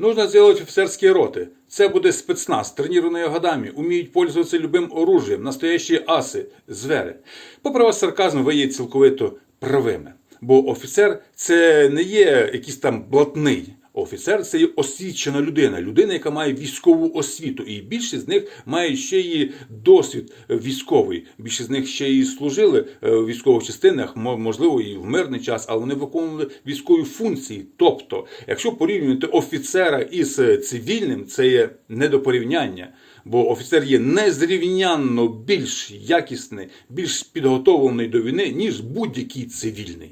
Нужно сделать офицерские роты. Це буде спецназ, тренированные годами, уміють пользуватися любим оружием, настоящі аси, звери. Попри вас сарказм, ви є цілковито правими. Бо офіцер це не є якийсь там блатний. Офіцер це є освічена людина, людина, яка має військову освіту. І більшість з них має ще і досвід військовий. Більшість з них ще і служили е, в військових частинах, мо- можливо, і в мирний час, але вони виконували військові функції. Тобто, якщо порівнювати офіцера із е, цивільним, це є не до порівняння. Бо офіцер є незрівнянно більш якісний, більш підготовлений до війни, ніж будь-який цивільний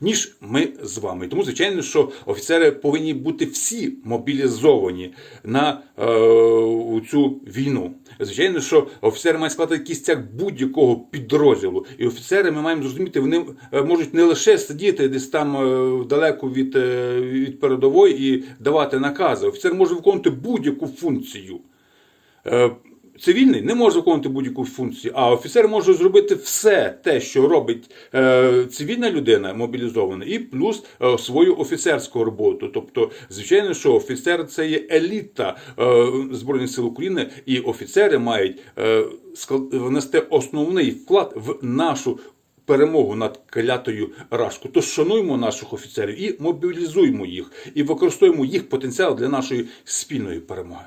ніж ми з вами. Тому, звичайно, що офіцери повинні бути всі мобілізовані на е, цю війну. Звичайно, що офіцери мають складати кістяк будь-якого підрозділу. І офіцери ми маємо зрозуміти, вони е, можуть не лише сидіти десь там е, далеко від, е, від передової і давати накази. Офіцер може виконувати будь-яку функцію. Цивільний не може виконувати будь-яку функцію, а офіцер може зробити все те, що робить е, цивільна людина мобілізована, і плюс е, свою офіцерську роботу. Тобто, звичайно, що офіцер це є еліта е, Збройних сил України, і офіцери мають е, внести основний вклад в нашу перемогу над клятою рашку. Тож шануємо наших офіцерів і мобілізуємо їх, і використовуємо їх потенціал для нашої спільної перемоги.